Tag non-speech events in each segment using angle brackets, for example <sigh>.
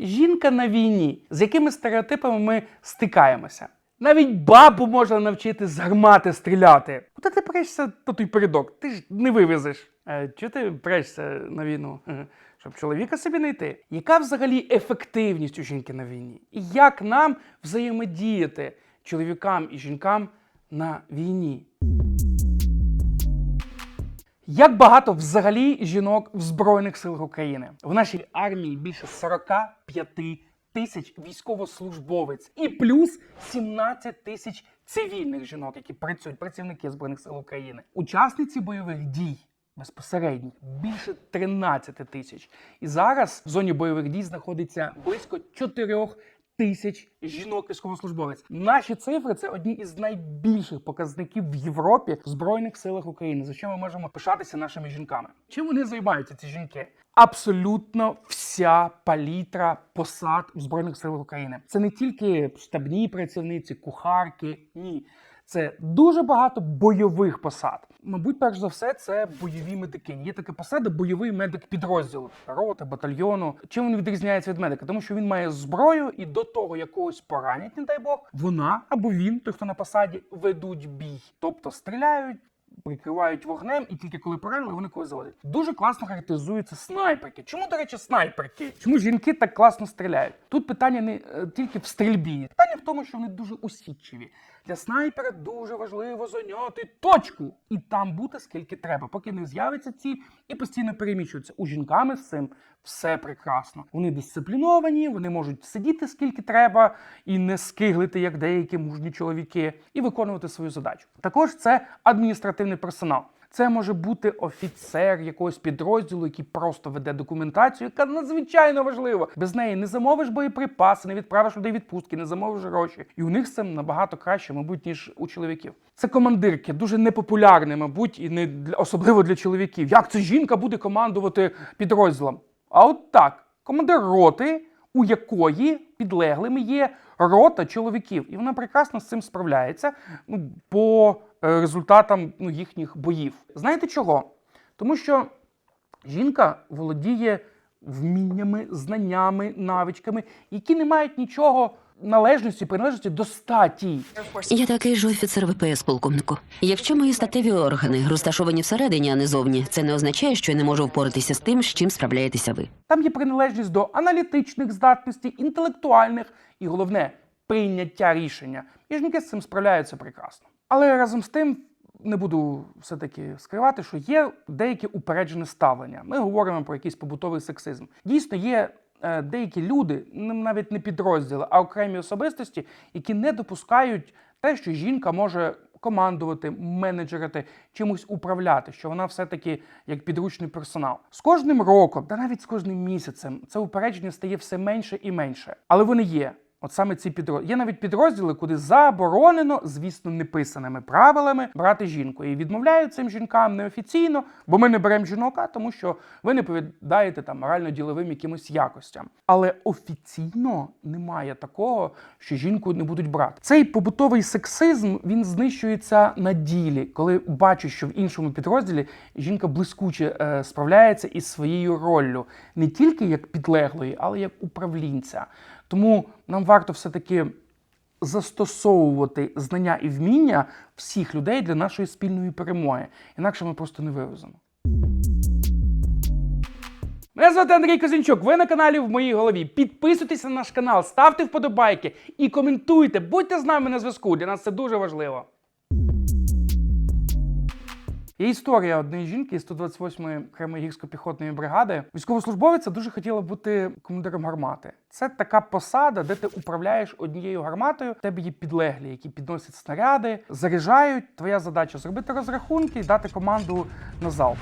Жінка на війні. З якими стереотипами ми стикаємося? Навіть бабу можна навчити з гармати стріляти. Куди ти прешся на той передок? Ти ж не вивезеш. Е, чого ти прешся на війну? Е, Щоб чоловіка собі знайти. Яка взагалі ефективність у жінки на війні? І як нам взаємодіяти чоловікам і жінкам на війні? Як багато взагалі жінок в Збройних силах України? В нашій армії більше 45 тисяч військовослужбовець і плюс 17 тисяч цивільних жінок, які працюють, працівники Збройних сил України. Учасниці бойових дій безпосередньо більше 13 тисяч. І зараз в зоні бойових дій знаходиться близько 4 тисяч жінок військовослужбовець. Наші цифри це одні із найбільших показників в Європі в Збройних силах України. За що ми можемо пишатися нашими жінками? Чим вони займаються, ці жінки? Абсолютно вся палітра посад у Збройних силах України. Це не тільки штабні працівниці, кухарки. Ні. Це дуже багато бойових посад. Мабуть, перш за все, це бойові медики. Є така посада бойовий медик підрозділу роти, батальйону. Чим він відрізняється від медика? Тому що він має зброю, і до того якогось поранять, не дай Бог, вона або він, той, хто на посаді, ведуть бій, тобто стріляють. Прикривають вогнем, і тільки коли поранили, вони когось заводять. Дуже класно характеризуються снайперки. Чому, до речі, снайперки? Чому жінки так класно стріляють? Тут питання не е, тільки в стрільбі, питання в тому, що вони дуже усідчиві. Для снайпера дуже важливо зайняти точку і там бути скільки треба, поки не з'явиться ціль і постійно переміщуються. У жінками з цим все прекрасно. Вони дисципліновані, вони можуть сидіти скільки треба і не скиглити, як деякі мужні чоловіки, і виконувати свою задачу. Також це адміністративний персонал. Це може бути офіцер якогось підрозділу, який просто веде документацію, яка надзвичайно важлива. Без неї не замовиш боєприпаси, не відправиш людей відпустки, не замовиш гроші. І у них з набагато краще, мабуть, ніж у чоловіків. Це командирки, дуже непопулярне, мабуть, і не для особливо для чоловіків. Як це жінка буде командувати підрозділом? А от так, командир роти, у якої підлеглими є рота чоловіків, і вона прекрасно з цим справляється ну, по результатам ну, їхніх боїв. Знаєте чого? Тому що жінка володіє вміннями, знаннями, навичками, які не мають нічого належності, приналежності до статі. Я такий ж офіцер ВПС, полковнику. Якщо мої статеві органи розташовані всередині, а не зовні, це не означає, що я не можу впоратися з тим, з чим справляєтеся ви. Там є приналежність до аналітичних здатностей, інтелектуальних і головне прийняття рішення. І жінки з цим справляються прекрасно. Але разом з тим не буду все-таки скривати, що є деяке упереджене ставлення. Ми говоримо про якийсь побутовий сексизм. Дійсно, є е, деякі люди, навіть не підрозділи, а окремі особистості, які не допускають те, що жінка може командувати, менеджерити, чимось управляти, що вона все-таки як підручний персонал. З кожним роком, та навіть з кожним місяцем, це упередження стає все менше і менше. Але вони є. От саме ці підрозділи. Є навіть підрозділи, куди заборонено, звісно, неписаними правилами брати жінку. І відмовляють цим жінкам неофіційно, бо ми не беремо жінок, тому що ви не повідаєте там морально-діловим якимось якостям. Але офіційно немає такого, що жінку не будуть брати. Цей побутовий сексизм він знищується на ділі, коли бачу, що в іншому підрозділі жінка блискуче е, справляється із своєю роллю, не тільки як підлеглої, але як управлінця. Тому нам варто все-таки застосовувати знання і вміння всіх людей для нашої спільної перемоги. Інакше ми просто не вивеземо. Мене звати Андрій Козінчук. Ви на каналі в моїй голові. Підписуйтесь на наш канал, ставте вподобайки і коментуйте. Будьте з нами на зв'язку. Для нас це дуже важливо. Є історія однієї жінки з 128-ї окремої гірсько-піхотної бригади. Військовослужбовиця дуже хотіла бути командиром гармати. Це така посада, де ти управляєш однією гарматою. В тебе є підлеглі, які підносять снаряди, заряджають. Твоя задача зробити розрахунки і дати команду на залп.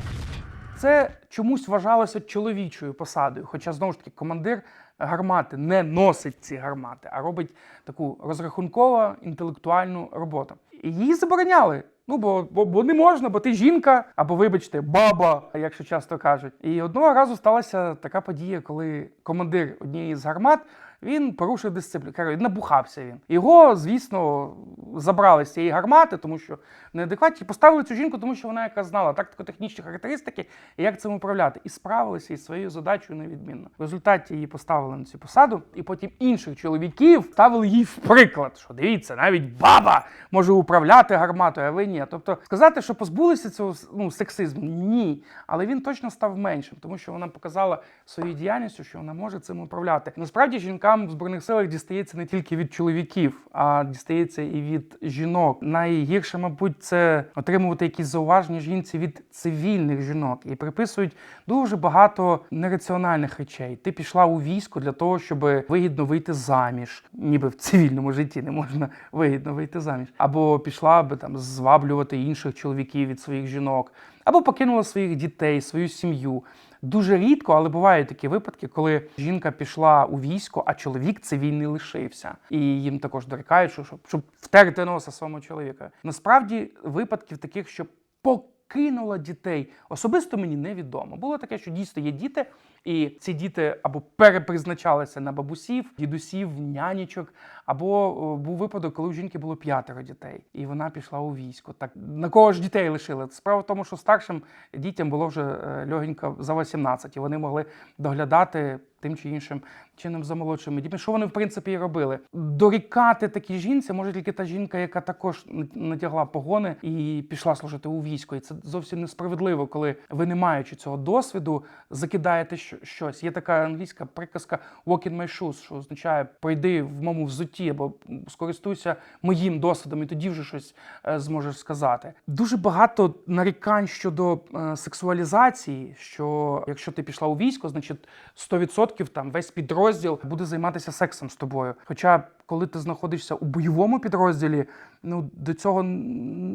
Це чомусь вважалося чоловічою посадою, хоча знову ж таки командир гармати не носить ці гармати, а робить таку розрахунково інтелектуальну роботу. Її забороняли. Ну, бо, бо, бо не можна, бо ти жінка, або, вибачте, баба, якщо часто кажуть. І одного разу сталася така подія, коли командир однієї з гармат Він порушив дисципліну. Набухався він. Його, звісно, забрали з цієї гармати, тому що неадекватні. Поставили цю жінку, тому що вона яка знала тактико-технічні характеристики і як цим управляти. І справилися із своєю задачею невідмінно. В результаті її поставили на цю посаду, і потім інших чоловіків ставили їй в приклад, що дивіться, навіть баба може управляти гарматою, а ви ні. Тобто сказати, що позбулися цього ну, сексизму, ні. Але він точно став меншим, тому що вона показала своєю діяльністю, що вона може цим управляти. Насправді жінкам в збройних силах дістається не тільки від чоловіків, а дістається і від жінок. Найгірше, мабуть, це отримувати якісь зауваження жінці від цивільних жінок і приписують дуже багато нераціональних речей. Ти пішла у військо для того, щоб вигідно вийти заміж, ніби в цивільному житті не можна вигідно вийти заміж, або пішла би там зваблювати інших чоловіків від своїх жінок, або покинула своїх дітей, свою сім'ю. Дуже рідко, але бувають такі випадки, коли жінка пішла у військо, а чоловік цивільний лишився. І їм також дорікають, що щоб, щоб втерти носа своєму чоловіку. Насправді випадків таких, що покинула дітей, особисто мені невідомо. Було таке, що дійсно є діти, і ці діти або перепризначалися на бабусів, дідусів, нянічок, або був випадок, коли у жінки було п'ятеро дітей, і вона пішла у військо. Так на кого ж дітей лишили? Справа в тому, що старшим дітям було вже е, легенько за 18, і вони могли доглядати тим чи іншим чином за молодшими дітьми. Що вони в принципі і робили? Дорікати такій жінці може тільки та жінка, яка також надягла погони і пішла служити у військо. І це зовсім несправедливо, коли ви, не маючи цього досвіду, закидаєте щось. Є така англійська приказка «walk in my shoes», що означає пройди в моєму взутті або скористуйся моїм досвідом, і тоді вже щось е, зможеш сказати. Дуже багато нарікань щодо е, сексуалізації, що якщо ти пішла у військо, значить 100% там весь підрозділ буде займатися сексом з тобою. Хоча, коли ти знаходишся у бойовому підрозділі, ну до цього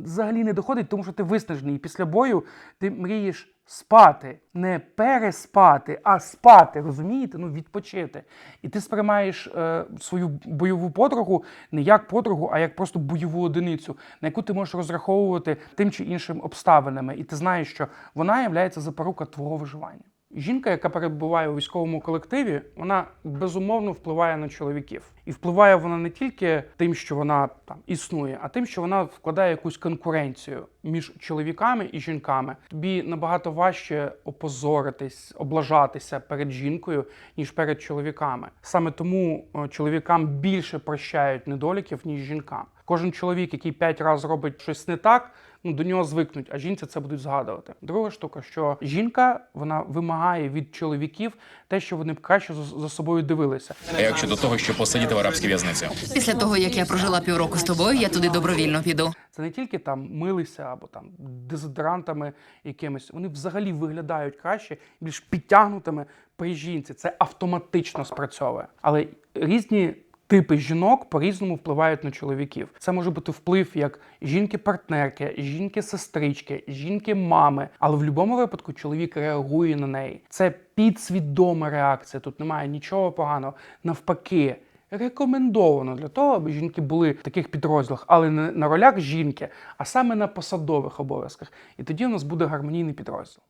взагалі не доходить, тому що ти виснажений. І після бою ти мрієш спати, не переспати, а спати, розумієте? Ну, відпочити. І ти сприймаєш е, свою бойову подругу не як подругу, а як просто бойову одиницю, на яку ти можеш розраховувати тим чи іншим обставинами. І ти знаєш, що вона є запорука твого виживання. Жінка, яка перебуває у військовому колективі, вона безумовно впливає на чоловіків. І впливає вона не тільки тим, що вона там існує, а тим, що вона вкладає якусь конкуренцію між чоловіками і жінками. Тобі набагато важче опозоритись, облажатися перед жінкою, ніж перед чоловіками. Саме тому е, чоловікам більше прощають недоліків, ніж жінкам. Кожен чоловік, який п'ять разів робить щось не так, ну до нього звикнуть, а жінці це будуть згадувати. Друга штука, що жінка вона вимагає від чоловіків те, що вони б краще за, за собою дивилися. А як щодо того, щоб посидіти в арабській в'язниці? Після того, як я прожила півроку з тобою, я туди добровільно піду. Це не тільки там милися або там дезодорантами якимись. Вони взагалі виглядають краще, більш підтягнутими при жінці. Це автоматично спрацьовує. Але різні. Типи жінок по-різному впливають на чоловіків. Це може бути вплив як жінки-партнерки, жінки-сестрички, жінки-мами. Але в будь-якому випадку чоловік реагує на неї. Це підсвідома реакція. Тут немає нічого поганого. Навпаки, рекомендовано для того, аби жінки були в таких підрозділах, але не на ролях жінки, а саме на посадових обов'язках. І тоді у нас буде гармонійний підрозділ.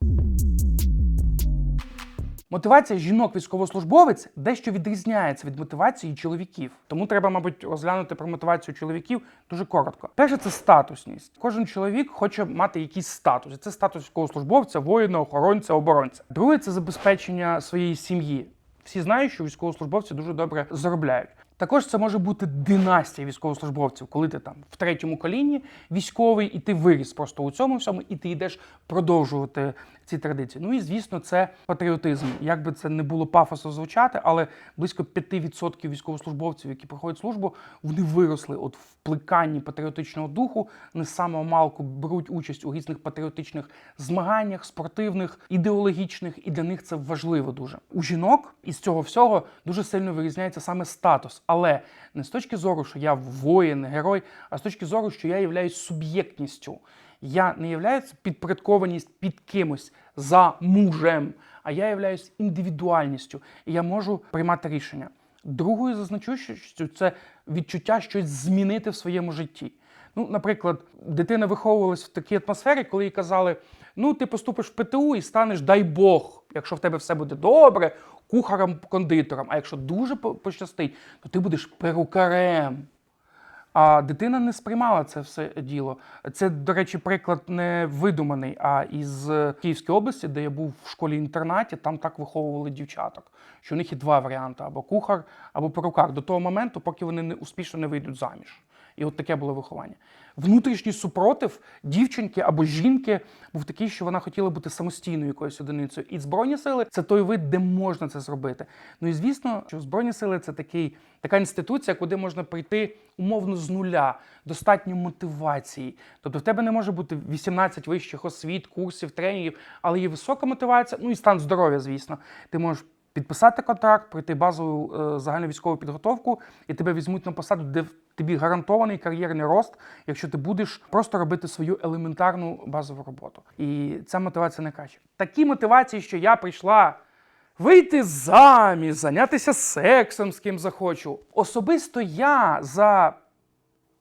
Мотивація жінок військовослужбовець дещо відрізняється від мотивації чоловіків. Тому треба, мабуть, розглянути про мотивацію чоловіків дуже коротко. Перше, це статусність. Кожен чоловік хоче мати якийсь статус. І це статус військовослужбовця, воїна, охоронця, оборонця. Друге це забезпечення своєї сім'ї. Всі знають, що військовослужбовці дуже добре заробляють. Також це може бути династія військовослужбовців, коли ти там в третьому коліні військовий, і ти виріс просто у цьому всьому, і ти йдеш продовжувати ці традиції. Ну і звісно, це патріотизм. Як би це не було пафосно звучати, але близько 5% військовослужбовців, які проходять службу, вони виросли от в плеканні патріотичного духу, не самого малку беруть участь у різних патріотичних змаганнях, спортивних, ідеологічних, і для них це важливо дуже. У жінок із цього всього дуже сильно вирізняється саме статус, але не з точки зору, що я воїн, герой, а з точки зору, що я являюсь суб'єктністю. Я не являюсь підпорядкованість під кимось за мужем, а я являюсь індивідуальністю, і я можу приймати рішення. Другою зазначущістю це відчуття щось змінити в своєму житті. Ну, наприклад, дитина виховувалась в такій атмосфері, коли їй казали: ну, ти поступиш в ПТУ і станеш, дай Бог, якщо в тебе все буде добре, кухарем-кондитером. А якщо дуже по- пощастить, то ти будеш перукарем. А дитина не сприймала це все діло. Це, до речі, приклад не видуманий, а із е, Київської області, де я був в школі-інтернаті, там так виховували дівчаток. Що у них є два варіанти: або кухар, або перукар, до того моменту, поки вони не успішно не вийдуть заміж. І от таке було виховання. Внутрішній супротив дівчинки або жінки був такий, що вона хотіла бути самостійною якоюсь одиницею. І збройні сили це той вид, де можна це зробити. Ну і звісно, що збройні сили це такий, така інституція, куди можна прийти умовно з нуля, достатньо мотивації. Тобто в тебе не може бути 18 вищих освіт, курсів, тренінгів, але є висока мотивація, ну і стан здоров'я, звісно. Ти можеш підписати контракт, пройти базову е, загальновійськову підготовку, і тебе візьмуть на посаду, де тобі гарантований кар'єрний рост, якщо ти будеш просто робити свою елементарну базову роботу. І ця мотивація найкраща. Такі мотивації, що я прийшла. Вийти заміж, зайнятися сексом з ким захочу. Особисто я за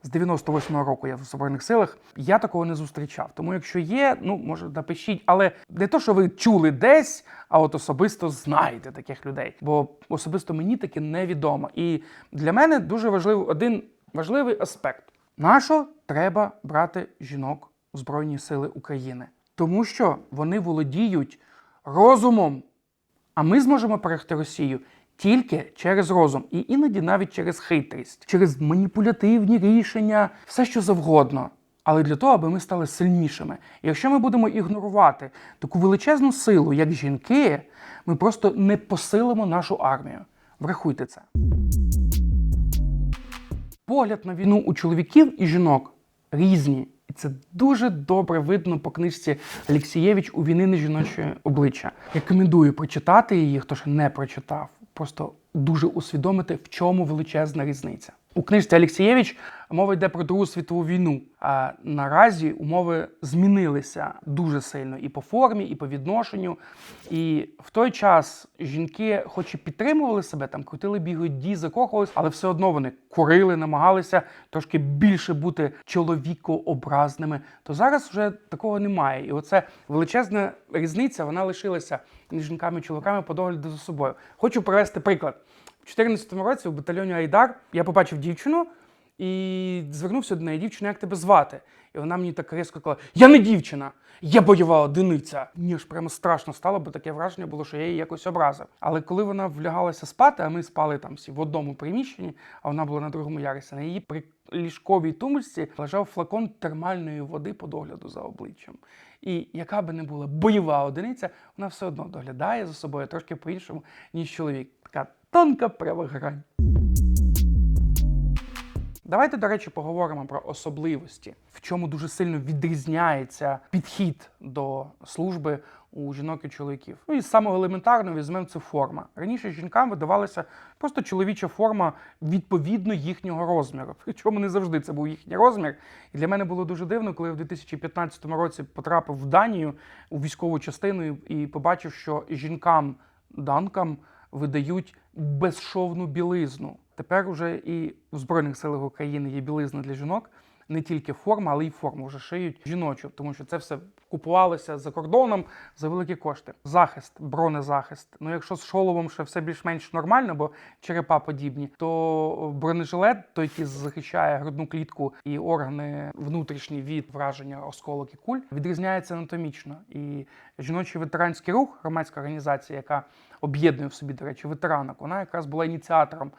з 98-го року я в Збройних силах. Я такого не зустрічав. Тому, якщо є, ну може напишіть, але не то, що ви чули десь, а от особисто знаєте таких людей. Бо особисто мені таке невідомо. І для мене дуже важливий один важливий аспект: нащо треба брати жінок в Збройні Сили України? Тому що вони володіють розумом. А ми зможемо перегти Росію тільки через розум, і іноді навіть через хитрість, через маніпулятивні рішення, все що завгодно. Але для того, аби ми стали сильнішими. Якщо ми будемо ігнорувати таку величезну силу, як жінки, ми просто не посилимо нашу армію. Врахуйте це. Погляд на війну у чоловіків і жінок різні. І це дуже добре видно по книжці Алексієвич у війни на жіноче обличчя. Рекомендую прочитати її, хто ще не прочитав. Просто дуже усвідомити, в чому величезна різниця. У книжці Алексієвич мова йде про Другу світову війну. А наразі умови змінилися дуже сильно і по формі, і по відношенню. І в той час жінки, хоч і підтримували себе, там крутили бігоді, закохувались, але все одно вони курили, намагалися трошки більше бути чоловікообразними. То зараз вже такого немає. І оце величезна різниця, вона лишилася між жінками і чоловіками по догляду за собою. Хочу привести приклад. У 2014 році у батальйоні Айдар я побачив дівчину і звернувся до неї, дівчина, як тебе звати? І вона мені так різко сказала: Я не дівчина, я бойова одиниця. Мені ж прямо страшно стало, бо таке враження було, що я її якось образив. Але коли вона влягалася спати, а ми спали там всі в одному приміщенні, а вона була на другому ярусі, на її при ліжковій тумбочці лежав флакон термальної води по догляду за обличчям. І яка би не була бойова одиниця, вона все одно доглядає за собою трошки по-іншому, ніж чоловік. Тонка пряма грань. Давайте, до речі, поговоримо про особливості, в чому дуже сильно відрізняється підхід до служби у жінок і чоловіків. Ну і з самого елементарного візьмемо це форма. Раніше жінкам видавалася просто чоловіча форма відповідно їхнього розміру. Причому не завжди це був їхній розмір. І для мене було дуже дивно, коли я в 2015 році потрапив в Данію у військову частину і побачив, що жінкам данкам видають безшовну білизну. Тепер уже і в Збройних силах України є білизна для жінок. Не тільки форма, але й форму вже шиють жіночу, тому що це все купувалося за кордоном за великі кошти. Захист, бронезахист. Ну, якщо з шоломом ще все більш-менш нормально, бо черепа подібні, то бронежилет, той, який захищає грудну клітку і органи внутрішні від враження осколок і куль, відрізняється анатомічно. І жіночий ветеранський рух, громадська організація, яка об'єднує в собі, до речі, ветеранок, вона якраз була ініціатором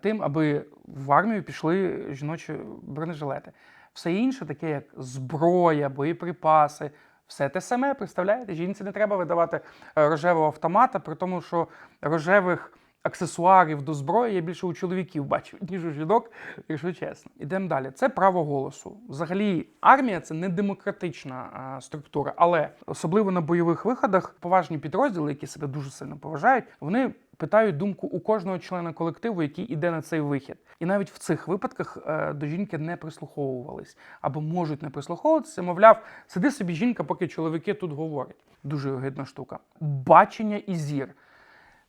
тим, аби в армію пішли жіночі бронежилети. Все інше, таке як зброя, боєприпаси, все те саме, представляєте? Жінці не треба видавати е, рожевого автомата, при тому, що рожевих аксесуарів до зброї я більше у чоловіків бачив, <laughs> ніж у жінок, якщо чесно. Ідемо далі. Це право голосу. Взагалі, армія це не демократична а, структура, але особливо на бойових виходах поважні підрозділи, які себе дуже сильно поважають, вони питають думку у кожного члена колективу, який іде на цей вихід. І навіть в цих випадках е, до жінки не прислуховувались або можуть не прислуховуватися. Мовляв, сиди собі жінка, поки чоловіки тут говорять. Дуже огидна штука. Бачення і зір.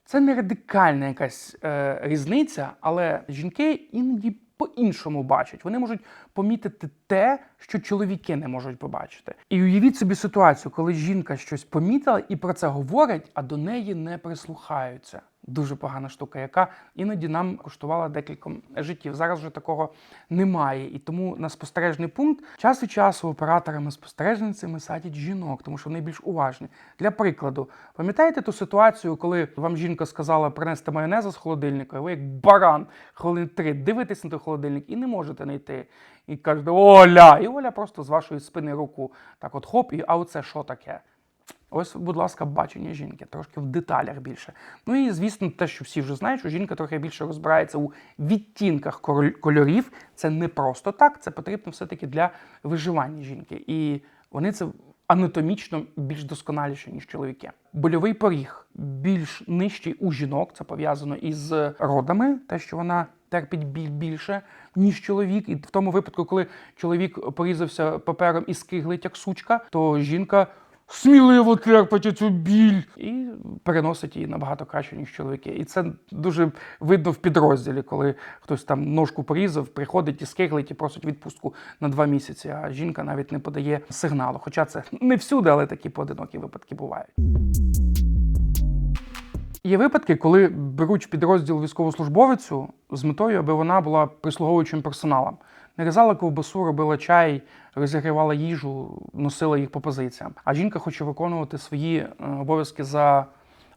Це не радикальна якась е, різниця, але жінки іноді по-іншому бачать. Вони можуть помітити те, що чоловіки не можуть побачити. І уявіть собі ситуацію, коли жінка щось помітила і про це говорить, а до неї не прислухаються. Дуже погана штука, яка іноді нам коштувала декілька життів. Зараз вже такого немає. І тому на спостережний пункт час від часу операторами спостережницями садять жінок, тому що вони більш уважні. Для прикладу, пам'ятаєте ту ситуацію, коли вам жінка сказала принести майонеза з холодильника, і ви як баран хвилин три дивитесь на той холодильник і не можете знайти. І кажете Оля! І Оля просто з вашої спини руку так от хоп, і а оце що таке? Ось, будь ласка, бачення жінки, трошки в деталях більше. Ну і звісно, те, що всі вже знають, що жінка трохи більше розбирається у відтінках кольорів. Це не просто так, це потрібно все-таки для виживання жінки. І вони це анатомічно більш досконаліше, ніж чоловіки. Больовий поріг більш нижчий у жінок, це пов'язано із родами, те, що вона терпить біль більше, ніж чоловік. І в тому випадку, коли чоловік порізався папером і скиглить як сучка, то жінка сміливо терпить цю біль і переносить її набагато краще, ніж чоловіки. І це дуже видно в підрозділі, коли хтось там ножку порізав, приходить і скиглить і просить відпустку на два місяці, а жінка навіть не подає сигналу. Хоча це не всюди, але такі поодинокі випадки бувають. Є випадки, коли беруть підрозділ військовослужбовицю з метою, аби вона була прислуговуючим персоналом. Нарізала ковбасу, робила чай, розігрівала їжу, носила їх по позиціям. А жінка хоче виконувати свої е, обов'язки за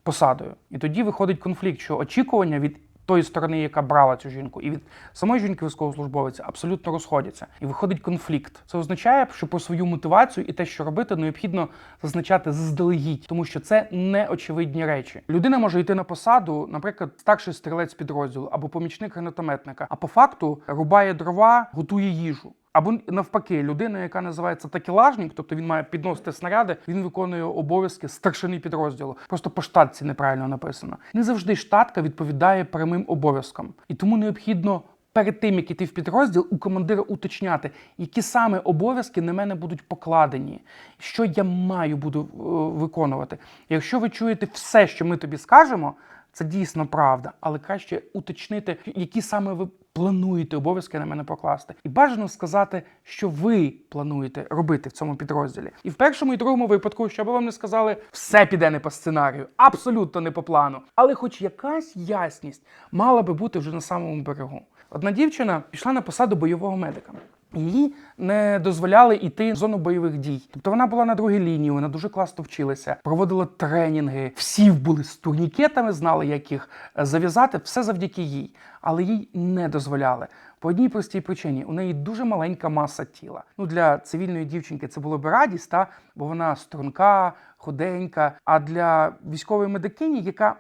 посадою. І тоді виходить конфлікт, що очікування від тої сторони, яка брала цю жінку, і від самої жінки військовослужбовиці абсолютно розходяться. І виходить конфлікт. Це означає, що про свою мотивацію і те, що робити, необхідно зазначати заздалегідь, тому що це не очевидні речі. Людина може йти на посаду, наприклад, старший стрілець підрозділу або помічник гранатометника, а по факту рубає дрова, готує їжу. Або навпаки, людина, яка називається такелажник, тобто він має підносити снаряди, він виконує обов'язки старшини підрозділу. Просто по штатці неправильно написано. Не завжди штатка відповідає прямим обов'язкам, і тому необхідно. Перед тим, як іти в підрозділ, у командира уточняти, які саме обов'язки на мене будуть покладені, що я маю буду е, виконувати. Якщо ви чуєте все, що ми тобі скажемо, це дійсно правда, але краще уточнити, які саме ви плануєте обов'язки на мене покласти. І бажано сказати, що ви плануєте робити в цьому підрозділі. І в першому і другому випадку, щоб вам не сказали, все піде не по сценарію, абсолютно не по плану. Але хоч якась ясність мала би бути вже на самому берегу. Одна дівчина пішла на посаду бойового медика. Її не дозволяли йти в зону бойових дій. Тобто вона була на другій лінії, вона дуже класно вчилася, проводила тренінги. Всі були з турнікетами, знали, як їх е, зав'язати. Все завдяки їй. Але їй не дозволяли. По одній простій причині у неї дуже маленька маса тіла. Ну для цивільної дівчинки це було би радість, та бо вона струнка, худенька. А для військової медикині, яка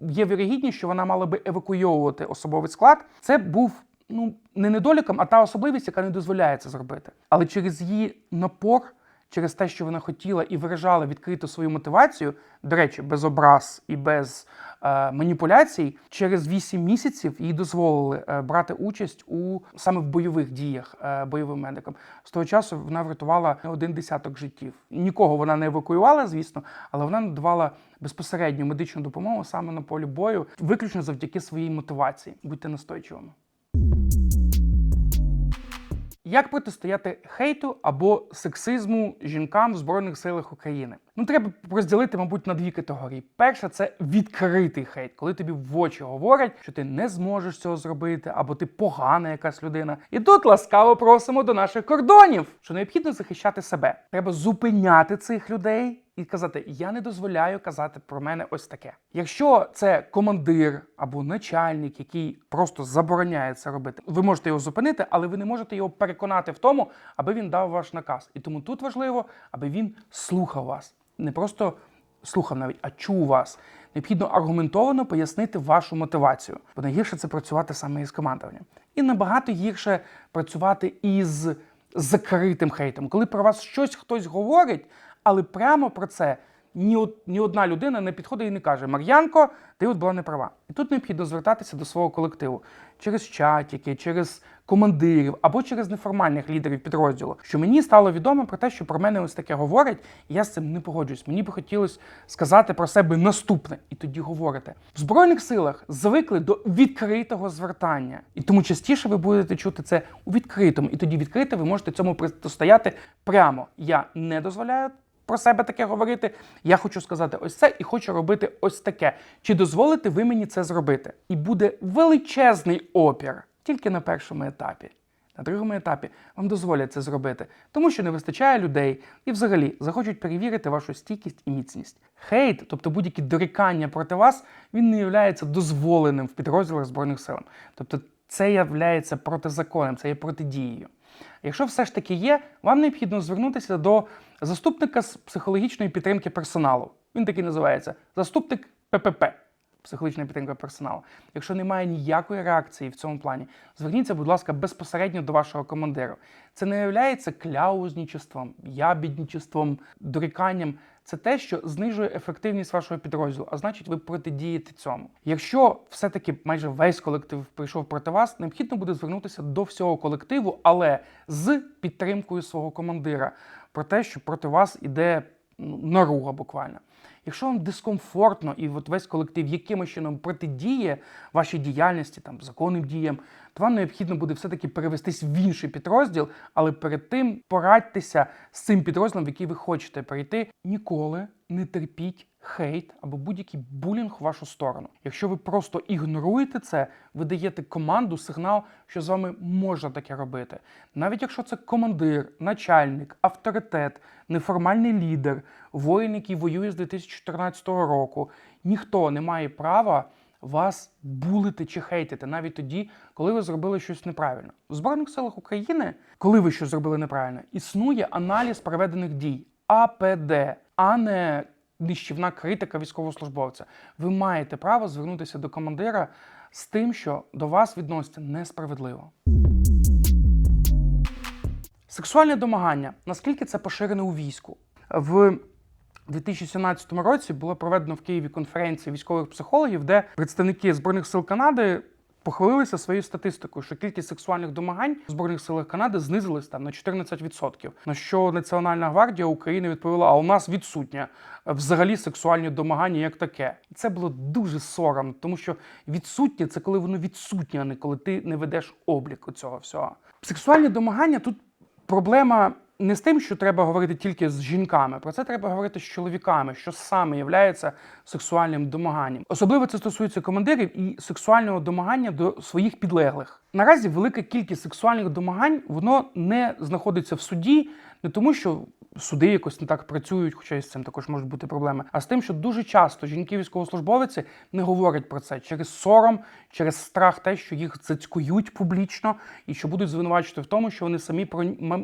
є вірогідність, що вона мала би евакуйовувати особовий склад, це був ну не недоліком, а та особливість, яка не дозволяє це зробити. Але через її напор, через те, що вона хотіла і виражала відкрито свою мотивацію, до речі, без образ і без е, маніпуляцій, через 8 місяців їй дозволили е, брати участь у саме в бойових діях е, бойовим медиком. З того часу вона врятувала не один десяток життів. Нікого вона не евакуювала, звісно, але вона надавала безпосередню медичну допомогу саме на полі бою, виключно завдяки своїй мотивації. Будьте настойчивими. Як протистояти хейту або сексизму жінкам в Збройних силах України? Ну, треба розділити, мабуть, на дві категорії. Перша це відкритий хейт, коли тобі в очі говорять, що ти не зможеш цього зробити, або ти погана якась людина. І тут ласкаво просимо до наших кордонів, що необхідно захищати себе. Треба зупиняти цих людей. І казати, я не дозволяю казати про мене ось таке. Якщо це командир або начальник, який просто забороняє це робити, ви можете його зупинити, але ви не можете його переконати в тому, аби він дав ваш наказ. І тому тут важливо, аби він слухав вас, не просто слухав навіть, а чув вас. Необхідно аргументовано пояснити вашу мотивацію, бо найгірше це працювати саме із командуванням. І набагато гірше працювати із закритим хейтом, коли про вас щось хтось говорить, але прямо про це ні, ні одна людина не підходить і не каже: Мар'янко, ти от була не права. І тут необхідно звертатися до свого колективу через чатики, через командирів або через неформальних лідерів підрозділу. Що мені стало відомо про те, що про мене ось таке говорять, і я з цим не погоджуюсь. Мені би хотілося сказати про себе наступне, і тоді говорите. В збройних силах звикли до відкритого звертання, і тому частіше ви будете чути це у відкритому, і тоді відкрито ви можете цьому протистояти прямо. Я не дозволяю про себе таке говорити. Я хочу сказати ось це і хочу робити ось таке. Чи дозволите ви мені це зробити? І буде величезний опір тільки на першому етапі. На другому етапі вам дозволять це зробити, тому що не вистачає людей і взагалі захочуть перевірити вашу стійкість і міцність. Хейт, тобто будь-які дорікання проти вас, він не є дозволеним в підрозділах Збройних сил. Тобто це є протизаконним, це є протидією. Якщо все ж таки є, вам необхідно звернутися до заступника з психологічної підтримки персоналу. Він такий називається заступник ППП. Психологічна підтримка персоналу. Якщо немає ніякої реакції в цьому плані, зверніться, будь ласка, безпосередньо до вашого командира. Це не являється кляузнічеством, ябідничеством, доріканням. Це те, що знижує ефективність вашого підрозділу, а значить, ви протидієте цьому. Якщо все-таки майже весь колектив прийшов проти вас, необхідно буде звернутися до всього колективу, але з підтримкою свого командира про те, що проти вас іде ну, наруга буквально. Якщо вам дискомфортно і от весь колектив якимось чином протидіє вашій діяльності, там законним діям, то вам необхідно буде все-таки перевестись в інший підрозділ, але перед тим порадьтеся з цим підрозділом, в який ви хочете прийти. Ніколи не терпіть хейт або будь-який булінг в вашу сторону. Якщо ви просто ігноруєте це, ви даєте команду, сигнал, що з вами можна таке робити. Навіть якщо це командир, начальник, авторитет, неформальний лідер, воїн, який воює з 2014 року, ніхто не має права вас булити чи хейтити навіть тоді, коли ви зробили щось неправильно. В Збройних силах України, коли ви щось зробили неправильно, існує аналіз проведених дій АПД, а не нищівна критика військовослужбовця. Ви маєте право звернутися до командира з тим, що до вас відносяться несправедливо. Сексуальне домагання. Наскільки це поширене у війську? В 2017 році було проведено в Києві конференція військових психологів, де представники Збройних сил Канади похвалилися своєю статистикою, що кількість сексуальних домагань в Збройних силах Канади знизилась там на 14%. На що Національна гвардія України відповіла: а у нас відсутня взагалі сексуальні домагання як таке. Це було дуже соромно, тому що відсутнє це коли воно відсутнє, а не коли ти не ведеш облік цього всього. Сексуальні домагання тут проблема не з тим, що треба говорити тільки з жінками. Про це треба говорити з чоловіками, що саме є сексуальним домаганням. Особливо це стосується командирів і сексуального домагання до своїх підлеглих. Наразі велика кількість сексуальних домагань воно не знаходиться в суді, не тому, що суди якось не так працюють, хоча і з цим також можуть бути проблеми, а з тим, що дуже часто жінки військовослужбовиці не говорять про це через сором, через страх, те, що їх зацькують публічно і що будуть звинувачувати в тому, що вони самі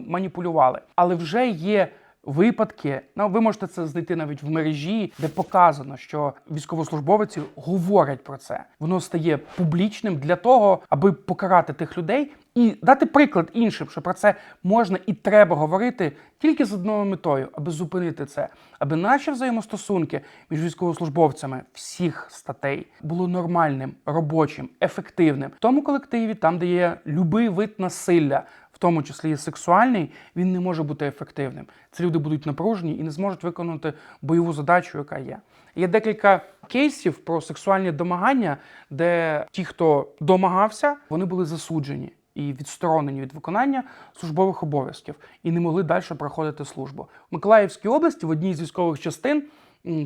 маніпулювали. Але вже є. Випадки, ну ви можете це знайти навіть в мережі, де показано, що військовослужбовиці говорять про це. Воно стає публічним для того, аби покарати тих людей і дати приклад іншим, що про це можна і треба говорити тільки з одною метою, аби зупинити це, аби наші взаємостосунки між військовослужбовцями всіх статей було нормальним, робочим, ефективним. В тому колективі, там, де є любий вид насилля, в тому числі і сексуальний, він не може бути ефективним. Ці люди будуть напружені і не зможуть виконати бойову задачу, яка є. Є декілька кейсів про сексуальні домагання, де ті, хто домагався, вони були засуджені і відсторонені від виконання службових обов'язків і не могли далі проходити службу. В Миколаївській області в одній з військових частин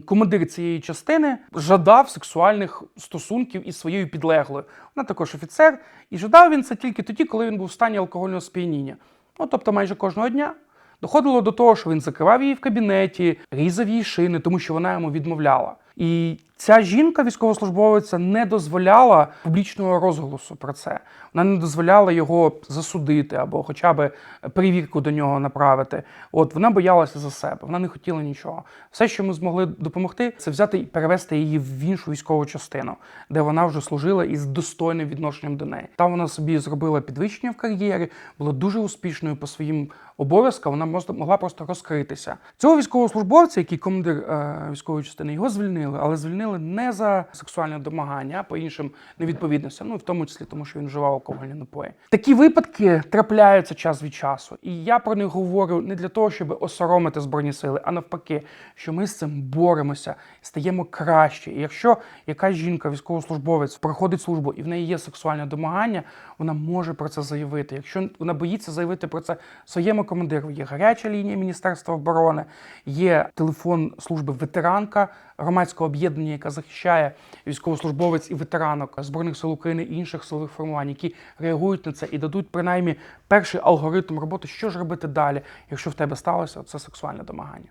командир цієї частини жадав сексуальних стосунків із своєю підлеглою. Вона також офіцер, і жадав він це тільки тоді, коли він був в стані алкогольного сп'яніння. Ну тобто майже кожного дня. Доходило до того, що він закривав її в кабінеті, різав її шини, тому що вона йому відмовляла. І ця жінка, військовослужбовиця, не дозволяла публічного розголосу про це. Вона не дозволяла його засудити або хоча б перевірку до нього направити. От вона боялася за себе, вона не хотіла нічого. Все, що ми змогли допомогти, це взяти і перевести її в іншу військову частину, де вона вже служила із достойним відношенням до неї. Там вона собі зробила підвищення в кар'єрі, була дуже успішною по своїм обов'язкам. Вона могла просто розкритися. Цього військовослужбовця, який командир е, військової частини, його звільнили. Звільнили, але звільнили не за сексуальне домагання, а по іншим невідповідностям, ну в тому числі тому, що він вживав алкогольні напої. Такі випадки трапляються час від часу, і я про них говорю не для того, щоб осоромити збройні сили, а навпаки, що ми з цим боремося, стаємо краще. І якщо якась жінка, військовослужбовець, проходить службу і в неї є сексуальне домагання, вона може про це заявити. Якщо вона боїться заявити про це своєму командиру, є гаряча лінія Міністерства оборони, є телефон служби ветеранка громадського об'єднання, яка захищає військовослужбовець і ветеранок збройних сил України і інших силових формувань, які реагують на це і дадуть принаймні перший алгоритм роботи, що ж робити далі, якщо в тебе сталося це сексуальне домагання.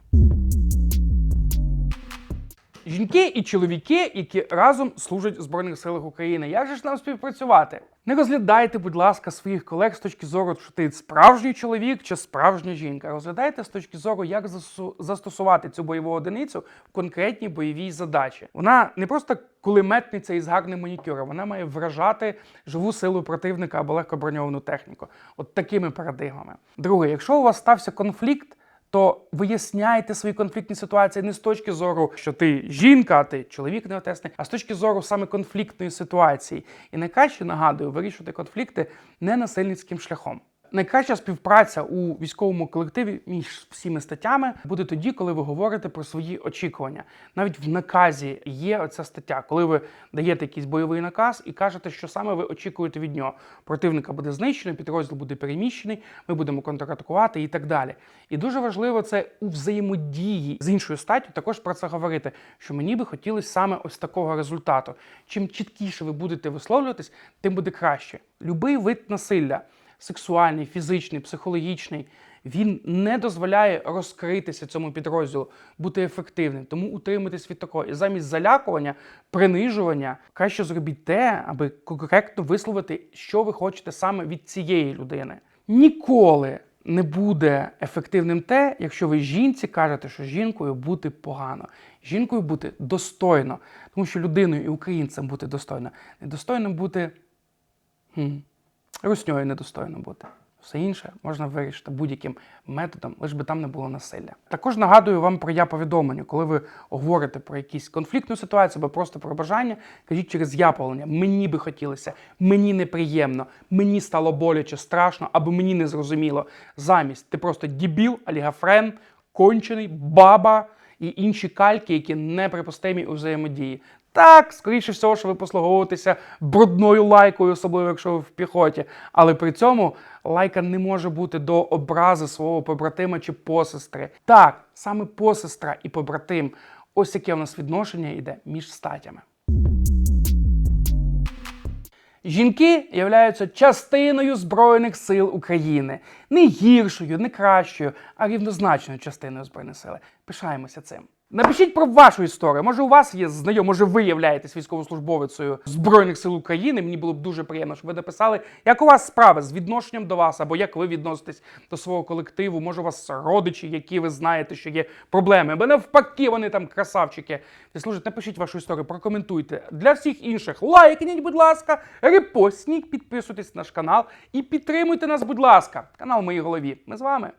Жінки і чоловіки, які разом служать в Збройних силах України. Як же ж нам співпрацювати? Не розглядайте, будь ласка, своїх колег з точки зору, що ти справжній чоловік чи справжня жінка. Розглядайте з точки зору, як засу- застосувати цю бойову одиницю в конкретній бойовій задачі. Вона не просто кулеметниця із гарним манікюром, вона має вражати живу силу противника або легкоброньовану техніку. От такими парадигмами. Друге, якщо у вас стався конфлікт то виясняйте свої конфліктні ситуації не з точки зору, що ти жінка, а ти чоловік неотесний, а з точки зору саме конфліктної ситуації. І найкраще нагадую вирішувати конфлікти не насильницьким шляхом. Найкраща співпраця у військовому колективі між всіми статтями буде тоді, коли ви говорите про свої очікування. Навіть в наказі є оця стаття, коли ви даєте якийсь бойовий наказ і кажете, що саме ви очікуєте від нього. Противника буде знищено, підрозділ буде переміщений, ми будемо контратакувати і так далі. І дуже важливо це у взаємодії з іншою статтю також про це говорити, що мені би хотілося саме ось такого результату. Чим чіткіше ви будете висловлюватись, тим буде краще. Любий вид насилля сексуальний, фізичний, психологічний, він не дозволяє розкритися цьому підрозділу, бути ефективним. Тому утримуйтесь від такого. І замість залякування, принижування, краще зробіть те, аби коректно висловити, що ви хочете саме від цієї людини. Ніколи не буде ефективним те, якщо ви жінці кажете, що жінкою бути погано, жінкою бути достойно, тому що людиною і українцем бути достойно, недостойним бути. Хм. Русньою недостойно бути. Все інше можна вирішити будь-яким методом, лише би там не було насилля. Також нагадую вам про я повідомлення, коли ви говорите про якісь конфліктну ситуацію або просто про бажання, кажіть через я повідомлення. Мені би хотілося, мені неприємно, мені стало боляче, страшно, або мені не зрозуміло. Замість ти просто дібіл, олігофрен, кончений, баба і інші кальки, які неприпустимі у взаємодії. Так, скоріше всього, що ви послуговуєтеся брудною лайкою, особливо якщо ви в піхоті. Але при цьому лайка не може бути до образи свого побратима чи посестри. Так, саме посестра і побратим. Ось яке у нас відношення йде між статями. Жінки являються частиною Збройних сил України. Не гіршою, не кращою, а рівнозначною частиною Збройних сил. Пишаємося цим. Напишіть про вашу історію. Може, у вас є знайом, може, ви являєтесь військовослужбовицею Збройних сил України. Мені було б дуже приємно, щоб ви написали, як у вас справи з відношенням до вас, або як ви відноситесь до свого колективу. Може, у вас родичі, які ви знаєте, що є проблеми, або навпаки, вони там красавчики. Ви служать, напишіть вашу історію, прокоментуйте. Для всіх інших лайкніть, будь ласка, репостніть, підписуйтесь на наш канал і підтримуйте нас, будь ласка. Канал в моїй голові. Ми з вами.